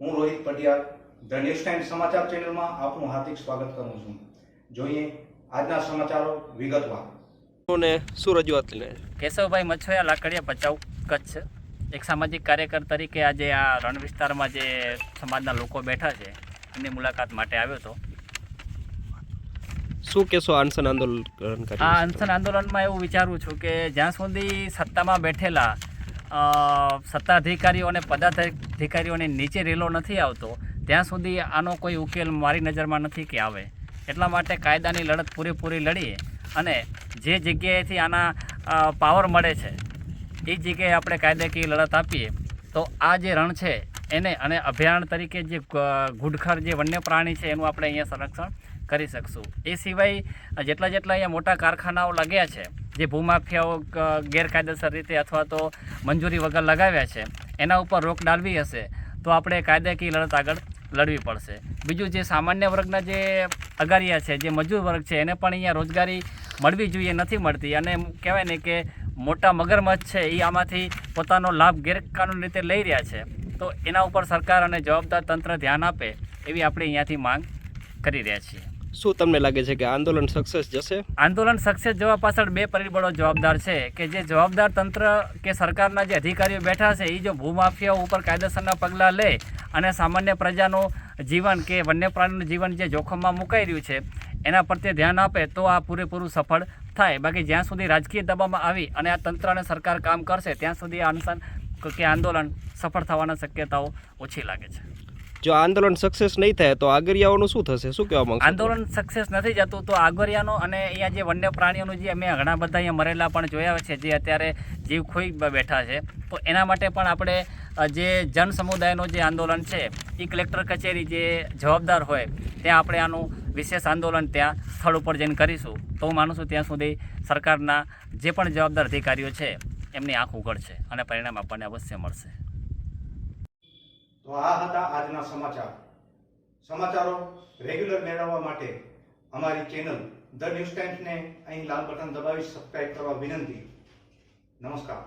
હું Rohit Patiyar the news time સમાચાર ચેનલમાં આપનું હાર્દિક સ્વાગત કરું છું. જોઈએ આજના સમાચારો વિગતવાર. ને શું રજૂઆત લઈને કેશવભાઈ મછોયા લાકડિયા ભચાઉ કચ્છ એક સામાજિક કાર્યકર તરીકે આજે આ રણ વિસ્તારમાં જે સમાજના લોકો બેઠા છે એમની મુલાકાત માટે આવ્યો હતો. શું કહેશો અનશન આંદોલન આ અનશન આંદોલનમાં એવું વિચારું છું કે જ્યાં સુધી સત્તામાં બેઠેલા સત્તાધિકારીઓ અને પદાધિકારીઓની નીચે રેલો નથી આવતો. ત્યાં સુધી આનો કોઈ ઉકેલ મારી નજરમાં નથી કે આવે. એટલા માટે કાયદાની લડત પૂરેપૂરી લડીએ અને જે જગ્યાએથી આના પાવર મળે છે, એ જગ્યાએ આપણે કાયદાકીય લડત આપીએ. તો આ જે રણ છે એને અને અભયારણ્ય તરીકે જે ઘુડખર જે વન્ય પ્રાણી છે એનું આપણે અહીંયા સંરક્ષણ કરી શકશું. એ સિવાય જેટલા જેટલા અહીંયા મોટા કારખાનાઓ લાગ્યા છે જે ભૂમાફિયાઓ ગેરકાયદેસર રીતે અથવા તો મંજૂરી વગર લગાવ્યા છે, એના ઉપર રોક ડાલવી હશે, તો આપણે કાયદાકીય લડત આગળ લડવી પડશે. બીજું જે સામાન્ય વર્ગના જે અગારિયા છે, જે મજૂર વર્ગ છે, એને પણ અહીંયા રોજગારી મળવી જોઈએ, નથી મળતી. અને કહેવાય ને કે મોટા મગરમચ્છ છે એ આમાંથી પોતાનો લાભ ગેરકાનૂની રીતે લઈ રહ્યા છે. તો એના ઉપર સરકાર અને જવાબદાર તંત્ર ધ્યાન આપે, એવી આપણે અહીંયાથી માંગ કરી રહ્યા છીએ. શું તમને લાગે છે કે આંદોલન સક્સેસ જશે? આંદોલન સક્સેસ જવા પાછળ બે પરિબળો જવાબદાર છે, કે જે જવાબદાર તંત્ર કે સરકારના જે અધિકારીઓ બેઠા છે એ જો ભૂમાફિયાઓ ઉપર કાયદેસરના પગલાં લે અને સામાન્ય પ્રજાનું જીવન કે વન્ય પ્રાણીનું જીવન જે જોખમમાં મુકાઈ રહ્યું છે, એના પ્રત્યે ધ્યાન આપે, તો આ પૂરેપૂરું સફળ થાય. બાકી જ્યાં સુધી રાજકીય દબાવમાં આવી અને આ તંત્ર અને સરકાર કામ કરશે, ત્યાં સુધી આ અનશન કે આંદોલન સફળ થવાના શક્યતાઓ ઓછી લાગે છે. જો આંદોલન સક્સેસ નહીં થાય તો આગરિયાઓનું શું થશે? શું કહેવા માંગુ આંદોલન સક્સેસ નથી જતું તો આગરિયાનો અને અહીંયા જે વન્ય પ્રાણીઓનું જે અમે ઘણા બધા અહીંયા મરેલા પણ જોયા છે, જે અત્યારે જીવ ખોઈ બેઠા છે, તો એના માટે પણ આપણે જે જન સમુદાયનું જે આંદોલન છે, એ કલેક્ટર કચેરી જે જવાબદાર હોય, ત્યાં આપણે આનું વિશેષ આંદોલન ત્યાં સ્થળ ઉપર જઈને કરીશું. તો હું માનું છું ત્યાં સુધી સરકારના જે પણ જવાબદાર અધિકારીઓ છે, એમની આંખ ઉઘડશે અને પરિણામ આપણને અવશ્ય મળશે. તો આ હતા આજના સમાચાર. સમાચારો રેગ્યુલર મેળવવા માટે અમારી ચેનલ ધ ન્યૂઝ ટાઈમ્સને અહીં લાલ બટન દબાવી સબસ્ક્રાઇબ કરવા વિનંતી. નમસ્કાર.